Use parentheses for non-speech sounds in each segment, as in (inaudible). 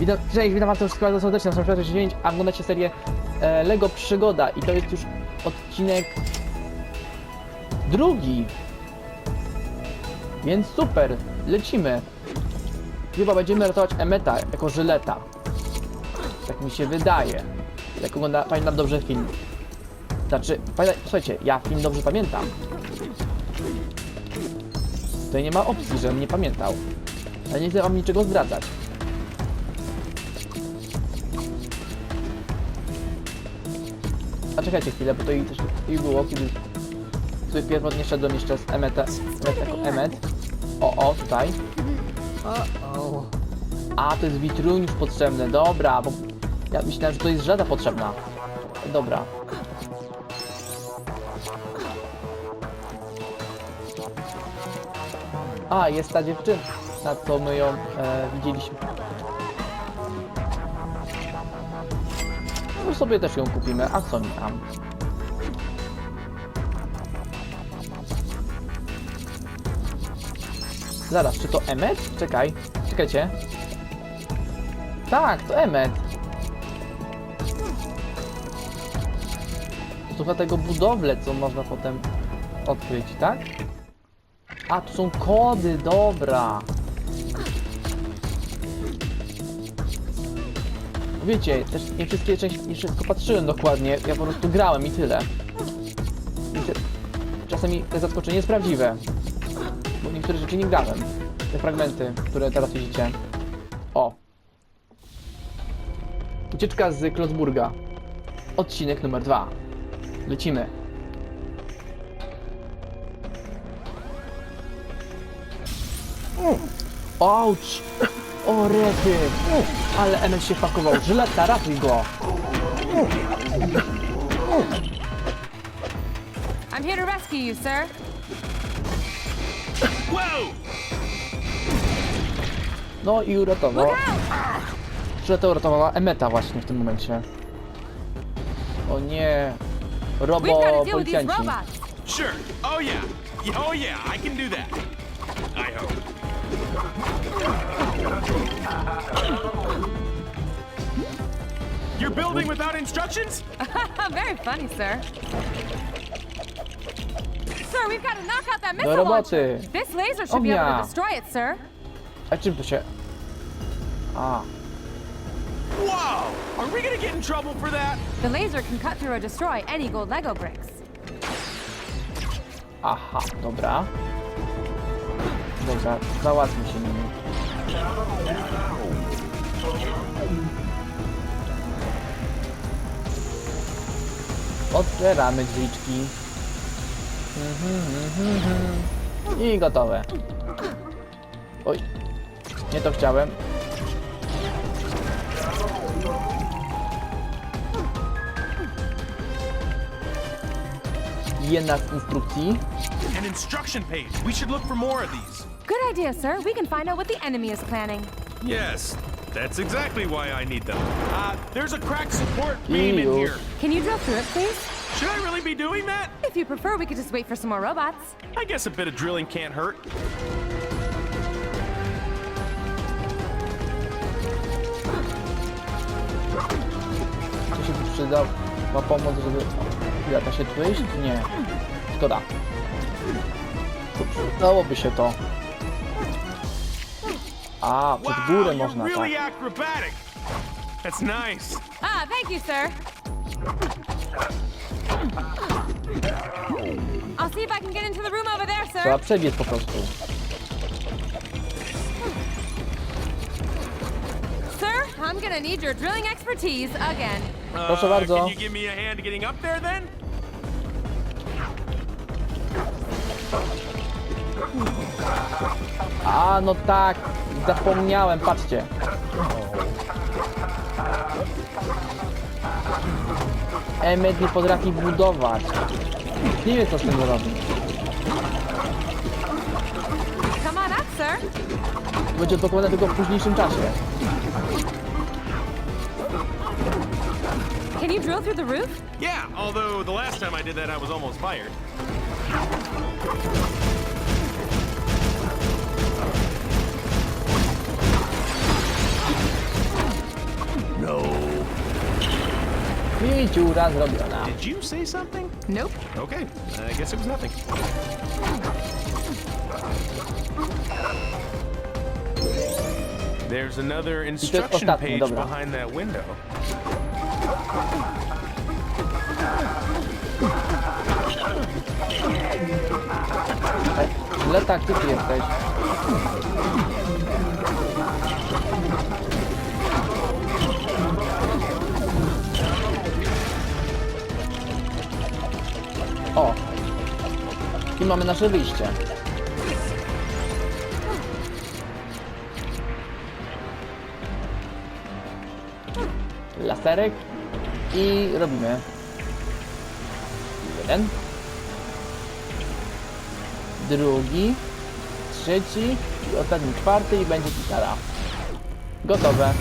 Witam, cześć, witam was wszystkich bardzo serdecznie, na 69, a oglądacie serię e, Lego Przygoda i to jest już odcinek drugi. Więc super, lecimy. Chyba będziemy ratować Emeta jako żyleta. Tak mi się wydaje. Jak ogląda, pamiętam dobrze film. Znaczy, pamiętaj, słuchajcie, ja film dobrze pamiętam. Tutaj nie ma opcji, żebym nie pamiętał. Ale nie chcę wam niczego zdradzać. A czekajcie chwilę, bo to i też i było, kiedy tutaj pierwotnie szedłem jeszcze z Emeta, Emet jako Emet. O, o, tutaj. Uh-oh. A, to jest witruniusz potrzebny, dobra, bo ja myślałem, że to jest żada potrzebna. Dobra. A, jest ta dziewczyna, co my ją e, widzieliśmy. Sobie też ją kupimy, a co mi tam? Zaraz, czy to Emmet? Czekaj, czekajcie. Tak, to Emmet. Chyba tego budowle, co można potem odkryć, tak? A, tu są kody, dobra. Wiecie, też nie wszystkie części, nie wszystko patrzyłem dokładnie, ja po prostu grałem i tyle. Wiecie, czasami te zaskoczenie jest prawdziwe, bo niektóre rzeczy nie grałem. Te fragmenty, które teraz widzicie. O. Ucieczka z Klosburga. Odcinek numer dwa. Lecimy. Auć! O rety! Ale Emmet się pakował. Żyleta, ratuj go! I'm here to rescue you, sir. No i uratował. Żyleta uratowała Emeta właśnie w tym momencie. O nie. We've Robo got to deal with these policjanci. robots. Sure. Oh yeah. Yeah, Oh yeah, I can do that. I hope. You're building without instructions? (laughs) Very funny, sir. Sir, we've got to knock out that Do missile launcher. This laser should be oh, able Ognia. to destroy it, sir. A czym to się... A. Whoa! Are we gonna get in trouble for that? The laser can cut through or destroy any gold Lego bricks. Aha, dobra. Dobra, załatwmy się nimi. Otwieramy drzwiczki. Mhm, mhm, mhm. I gotowe. Oj, nie to chciałem. Jedna z instrukcji. An instruction page. We should look for more of these. Good idea, sir. We can find out what the enemy is planning. Yes, that's exactly why I need them. Uh, there's a crack support beam in here. Can you drill through it, please? Should I really be doing that? If you prefer, we could just wait for some more robots. I guess a bit of drilling can't hurt. To się by przydał ma pomoc, żeby... Ile da się tu iść? Nie. Szkoda. To Przydałoby się to. A, pod górę Wow, you're można, really tak. acrobatic. That's nice. Ah, thank you, sir. I'll see if I can get into the room over there, sir. Trzeba przebiec po prostu. Sir, I'm gonna need your drilling expertise again. Proszę Uh, bardzo. Can you give me a hand getting up there then? A, no tak. Zapomniałem, patrzcie. Emmet nie potrafi budować. Nie wiem, co z tym robi. Come on up, sir. Będzie odblokowane tylko w późniejszym czasie. Can you drill through the roof? Yeah, although the last time I did that, I was almost fired. I dziura zrobiona. Did you say something? Nope. Okay, I guess it was nothing. There's another instruction ostatnie, page dobra. behind that window. Leta, gdzie ty jesteś? Mamy nasze wyjście. Laserek i robimy. Jeden drugi, trzeci i ostatni czwarty i będzie gitara. Gotowe.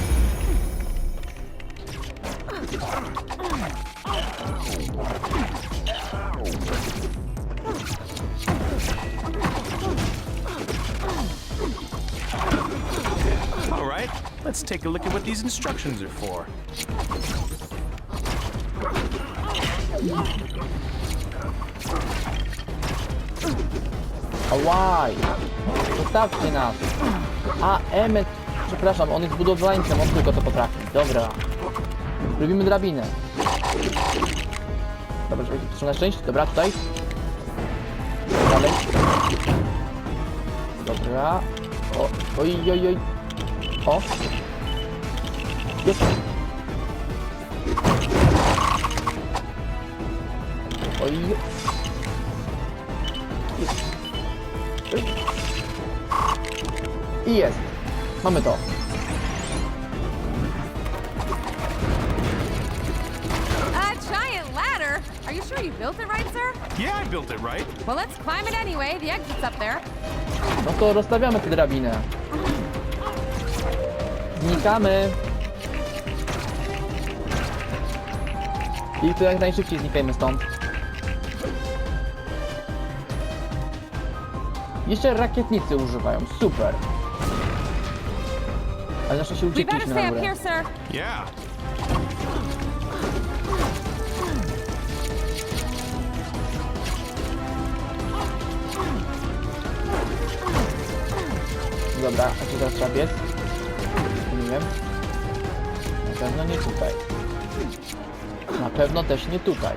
Let's take a look at what these instructions are for. Ałaj! Zostawcie nas! A, Emmet, przepraszam, on jest budowlańcem, on tylko to potrafi. Dobra. Robimy drabinę. Dobra, żeby na szczęście. Dobra, tutaj. Dalej. Dobra. O, oj, oj, oj. O. Jest. Oj. I jest. Mamy to. A giant ladder? Are you sure you built it right, sir? Yeah, I built it right. Well, let's climb it anyway. The exit's up there. No to rozstawiamy tę drabinę. Znikamy. I tu jak najszybciej znikajmy stąd. Jeszcze rakietnicy używają. Super. Ale na szczęście We better uciekliśmy stay na up górę. here, sir. Yeah. Dobra, a gdzie teraz trzeba biec? Wiem. Na pewno nie tutaj. Na pewno też nie tutaj.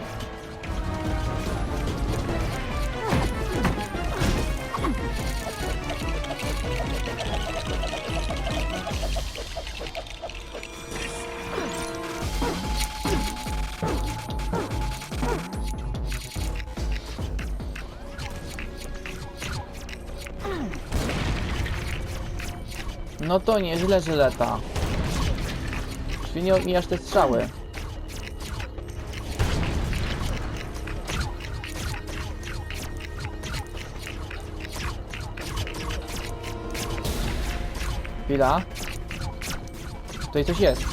No to nieźle, że lata. Czyli nie omijasz te strzały. Chwila. Tutaj coś jest.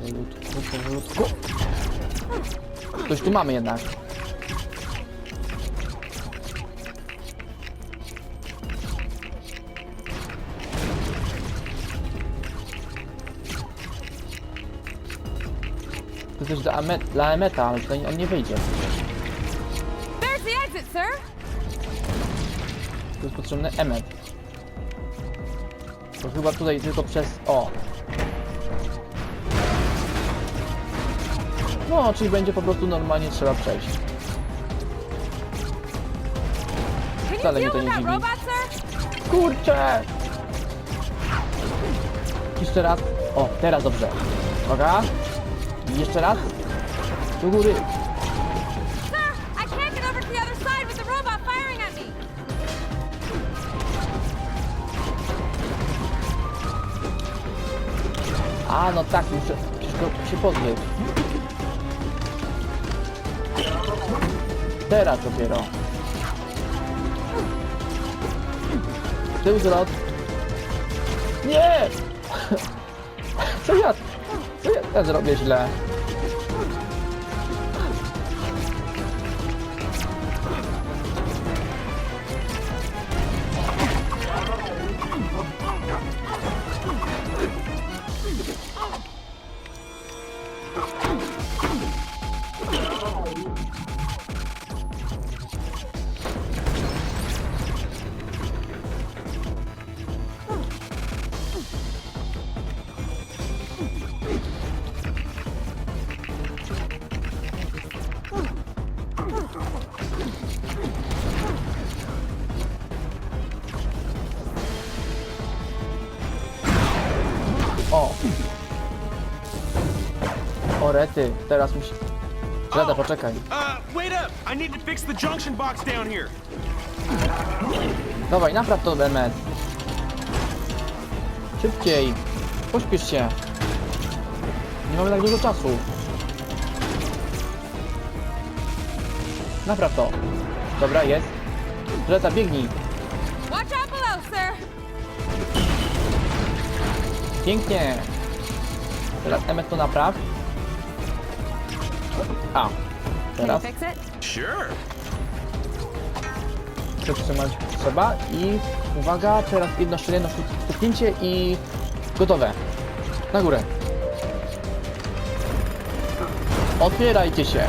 Powolutku, powolutku. Tu mamy jednak. To coś dla, Ame dla Emeta, ale tutaj on nie wyjdzie. There's the exit, sir. Tu jest potrzebny Emmet. To chyba tutaj tylko przez... O! No, czyli będzie po prostu normalnie trzeba przejść. Wcale mnie to nie dziwi. Kurczę! Jeszcze raz. O, teraz dobrze. Uwaga. Jeszcze raz. Do góry. A, no tak, muszę wszystko się pozbyć. Teraz dopiero. Tył zwrot. Nie! (laughs) Co ja... Co ja, ja zrobię źle? O rety, teraz musi... Lada, poczekaj. Uh, wait up! I need to fix the junction box down here. Dawaj, napraw to Bemet. Szybciej. Pośpiesz się. Nie mamy tak dużo czasu. Napraw to. Dobra, jest. Żeleta, biegnij. Watch out below, sir. Pięknie. Teraz Emmet to napraw. A. Teraz fix it? Sure. przytrzymać trzeba i uwaga, teraz jedno szczelnie, jedno stuknięcie i gotowe. Na górę. Otwierajcie się.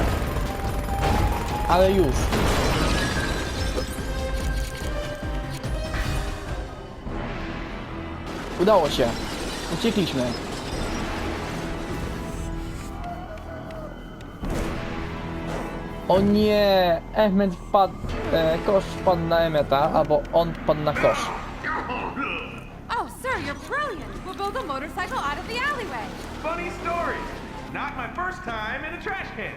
Ale już. Udało się. Uciekliśmy. O nie! Emmet wpadł, e, kosz wpadł na Emmeta, albo on wpadł na kosz. Oh, sir, you're brilliant. We'll build a motorcycle out of the alleyway. Funny story. Not my first time in a trash can.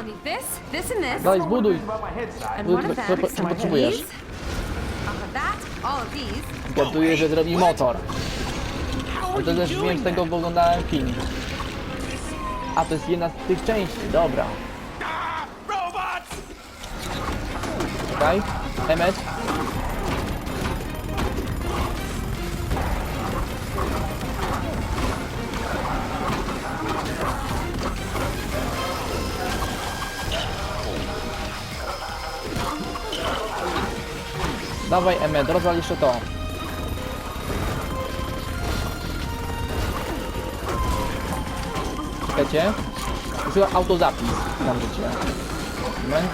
I'll need this, this, and this. Dalej zbuduj. And Buduj, one of co, them, po- some czego of potrzebujesz? these. I'll have that, all of these. Zgaduję, że zrobi motor. No are to też wiem z tego, bo oglądałem film. A to jest jedna z tych części, dobra. Robots! Czekaj, Emmet. Dawaj Emmet, rozwal jeszcze to. Czekajcie. Użyła autozapis. Tam życie. Moment.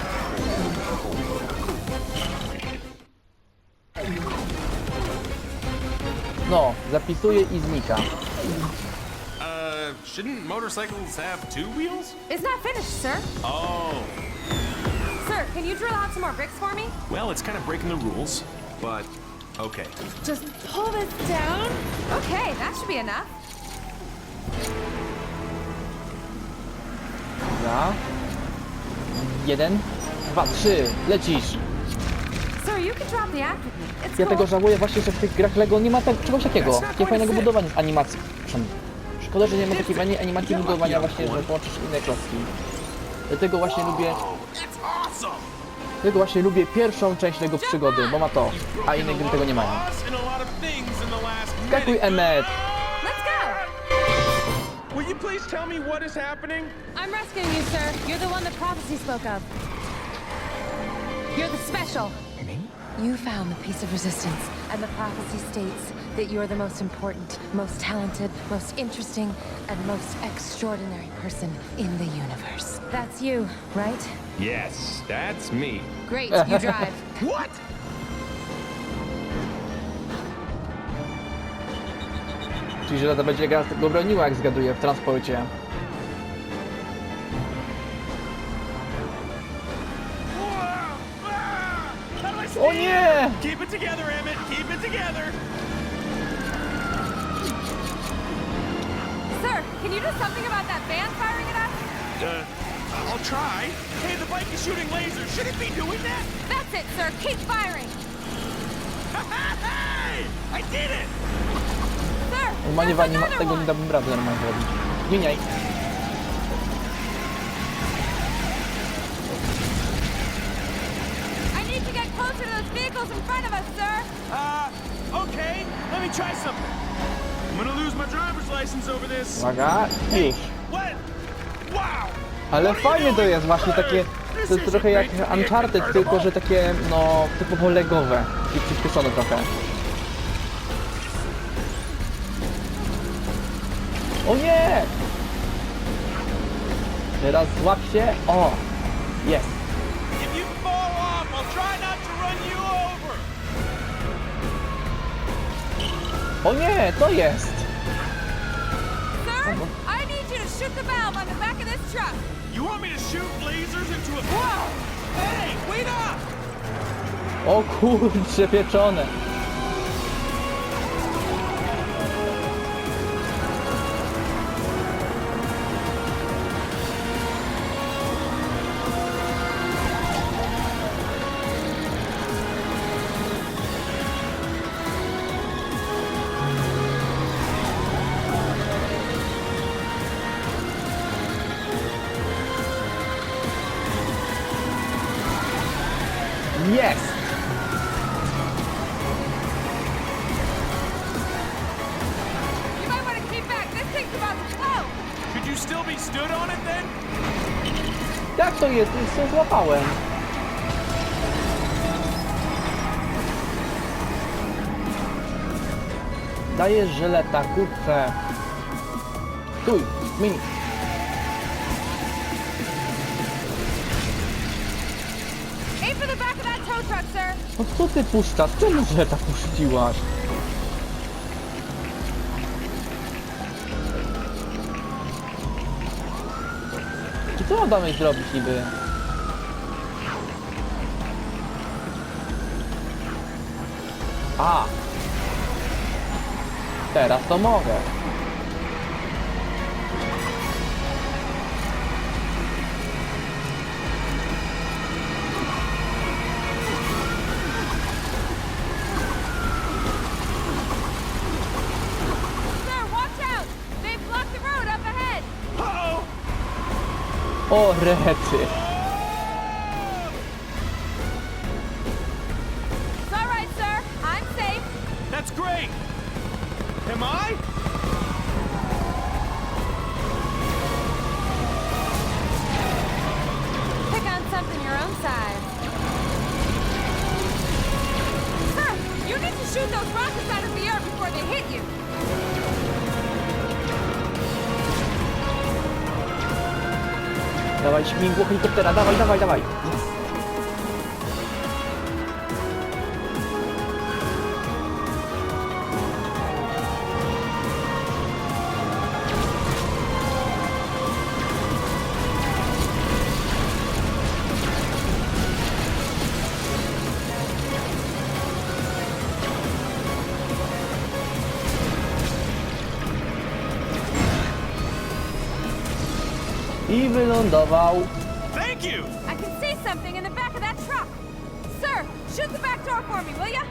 No, zapisuje i znika. Uh, shouldn't motorcycles have two wheels? It's not finished, sir. Oh, Sir, can you drill out some more bricks for me? well, it's kind of breaking the rules, but okay. Just pull this down. Okay, that should be enough. Dobra. Jeden, dwa, trzy, lecisz. Sir, you can drop the active. It's Ja cool. tego żałuję właśnie, że w tych grach Lego nie ma tak, czegoś takiego. Going fajnego budowania z animacji. Przepraszam. Szkoda, że nie ma takiej ani- animacji budowania właśnie, że połączysz inne klocki. Dlatego właśnie lubię, awesome! Dlatego właśnie lubię pierwszą część tego przygody, bo ma to, a inne gry tego nie mają. Skakuj. Emmet! Will you please tell me what is happening? I'm rescuing you, sir. You're the one the prophecy spoke of. You're the special. You found the piece of resistance, and the prophecy states that you're the most important, most talented, most interesting, and most extraordinary person in the universe. That's you, right? Yes, that's me. Great, you drive. (laughs) What? Czyli, że Lada będzie go broniła, jak zgaduję, w transporcie. How do I O stand? nie! Keep it together, Emmett. Keep it together. Can you do something about that van firing at us? Uh, I'll try. Hey, the bike is shooting lasers. Should it be doing that? That's it, sir. Keep firing. Hey! I did it! Sir, Normalnie w there's anima- another tego one. nie dałbym rady normalnie zrobić. Zmieniaj. I need to get closer to those vehicles in front of us, sir. Uh, okay. Let me try something. Uwaga, już. Ale fajnie to jest właśnie takie To jest trochę jak Uncharted, tylko że takie, no, typowo legowe i przyspieszone trochę. O nie! Teraz złap się. O! Jest. O nie, to jest! Sir, I need you to shoot the valve on the back of this truck. You want me to shoot lasers into a... Whoa! Hey, wait up! O kurcze pieczone! Still be stood on it then? Jak to jest? Już się złapałem. Dajesz żeleta, kurczę. Stój, mini. Aim for the back of that tow truck, sir. No co ty puszczasz? Czemu żeleta puściłaś? Co mam dalej zrobić niby? A! Teraz to mogę. O rety! It's all right, sir. I'm safe. That's great! Am I? Pick on something your own size. Sir, you need to shoot those rockets out of the air before they hit you. Dawaj śmigło helikoptera, dawaj, dawaj, dawaj! I wylądował. Thank you! I can see something in the back of that truck. Sir, shoot the back door for me, will ya?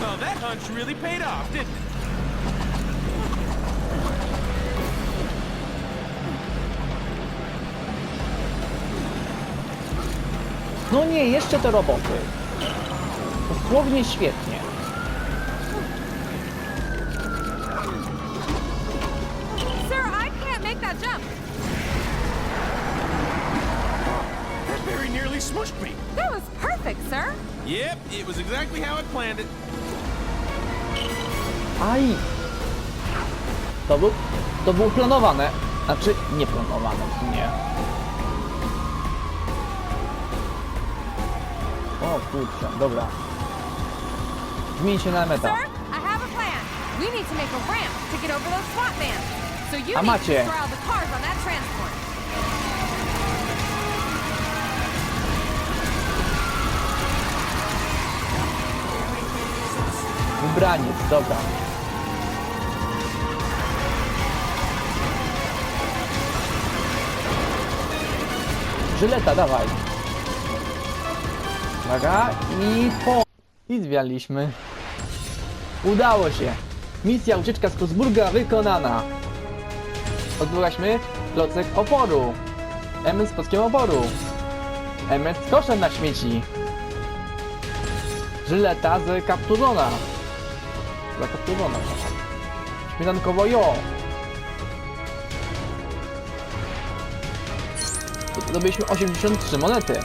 Well, that hunch really paid off, didn't it? No nie, jeszcze te roboty. Dosłownie świetnie. Sir, I can't make that jump. That very nearly smushed me. That was perfect, sir. Yep, it was exactly how I planned it. Aj! To był, to było planowane. Znaczy, nieplanowane w sumie. O kurczę, dobra. Zmień się na meta. Sir, I have a macie. Ubraniec, dobra. Żyleta, dawaj. Uwaga i po... I zwialiśmy. Udało się. Misja ucieczka z Kosburga wykonana. Odbyłaśmy klocek oporu. MS z polskiego oporu. MS z koszem na śmieci. Żyleta z kapturzona. czerwona. Śmietankowo jo! Zdobyliśmy 83 monety.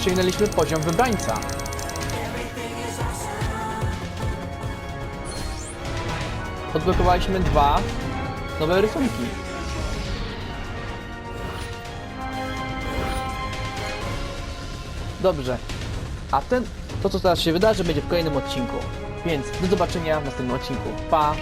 Osiągnęliśmy poziom wybrańca. Odblokowaliśmy dwa nowe rysunki. Dobrze. A ten, to co teraz się wydarzy, będzie w kolejnym odcinku. Więc do zobaczenia w następnym odcinku. Pa!